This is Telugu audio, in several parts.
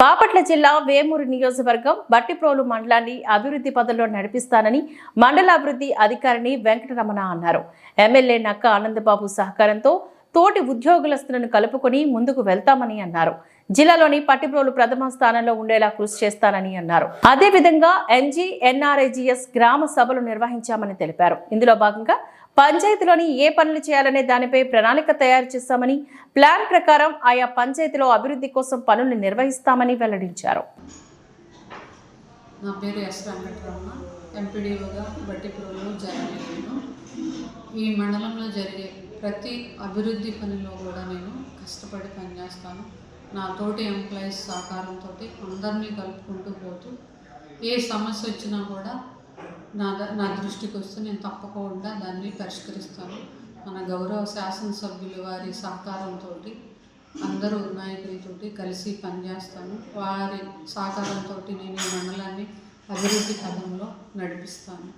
బాపట్ల జిల్లా వేమూరు నియోజకవర్గం బట్టిప్రోలు మండలాన్ని అభివృద్ధి పదంలో నడిపిస్తానని మండలాభివృద్ధి అధికారిని వెంకటరమణ అన్నారు. ఎమ్మెల్యే నక్క ఆనందబాబు సహకారంతో తోటి ఉద్యోగులస్తులను కలుపుకొని ముందుకు వెళ్తామని అన్నారు. జిల్లాలోని పట్టిప్రోలు ప్రథమ స్థానంలో ఉండేలా కృషి చేస్తానని అన్నారు. అదేవిధంగా ఎన్జీ ఎన్ఆర్ఐజిఎస్ గ్రామ సభలు నిర్వహించామని తెలిపారు. ఇందులో భాగంగా పంచాయతీలోని ఏ పనులు చేయాలనే దానిపై ప్రణాళిక తయారు చేస్తామని ప్లాన్ ప్రకారం ఆయా పంచాయతీలో అభివృద్ధి కోసం పనులు నిర్వహిస్తామని వెల్లడించారు. నా పేరు ఎస్ వెంకటరమణ. ఎంపీడీఓగా బట్టిపురంలో జాయిన్ అయ్యాను ఈ మండలంలో జరిగే ప్రతి అభివృద్ధి పనిలో కూడా నేను కష్టపడి పనిచేస్తాను. నా తోటి ఎంప్లాయీస్ సహకారంతో అందరినీ కలుపుకుంటూ పోతూ ఏ సమస్య వచ్చినా కూడా నా ద- నా దృష్టికి వస్తే నేను తప్పకుండా దాన్ని పరిష్కరిస్తాను. మన గౌరవ శాసనసభ్యుల వారి సహకారంతో అందరూ నాయకులతోటి కలిసి పనిచేస్తాను. వారి సహకారంతో నేను ఈ మండలాన్ని అభివృద్ధి పదంలో నడిపిస్తాను.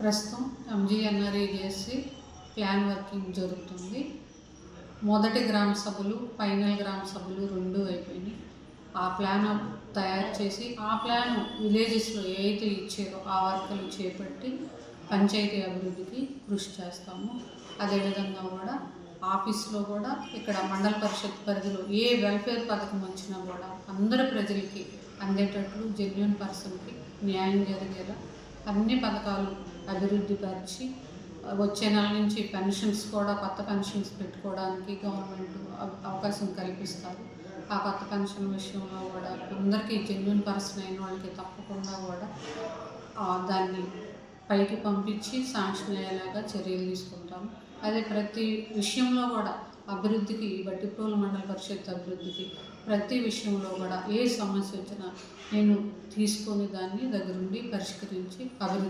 ప్రస్తుతం ఎంజీఎన్ఆర్ఏ చేసి ప్లాన్ వర్కింగ్ జరుగుతుంది. మొదటి గ్రామ సభలు ఫైనల్ గ్రామ సభలు రెండు అయిపోయినాయి. ఆ ప్లాన్ తయారు చేసి ఆ ప్లాన్ విలేజెస్లో ఏదైతే ఇచ్చారో ఆ వర్కులు చేపట్టి పంచాయతీ అభివృద్ధికి కృషి చేస్తాము. అదేవిధంగా కూడా ఆఫీస్లో కూడా ఇక్కడ మండల పరిషత్ పరిధిలో ఏ వెల్ఫేర్ పథకం వచ్చినా కూడా అందరు ప్రజలకి అందేటట్లు జెన్యున్ పర్సన్కి న్యాయం జరిగేలా అన్ని పథకాలు అభివృద్ధి పరిచి వచ్చే నెల నుంచి పెన్షన్స్ కూడా కొత్త పెన్షన్స్ పెట్టుకోవడానికి గవర్నమెంట్ అవకాశం కల్పిస్తారు. ఆ కొత్త పెన్షన్ విషయంలో కూడా అందరికీ జెన్యున్ పర్సన్ అయిన వాళ్ళకి తప్పకుండా కూడా దాన్ని పైకి పంపించి శాంక్షన్ అయ్యేలాగా చర్యలు తీసుకుంటాము. అదే ప్రతి విషయంలో కూడా అభివృద్ధికి బట్టిప్రోలు మండల పరిషత్ అభివృద్ధికి ప్రతి విషయంలో కూడా ఏ సమస్య వచ్చినా నేను తీసుకొని దాన్ని దగ్గరుండి పరిష్కరించి అభివృద్ధి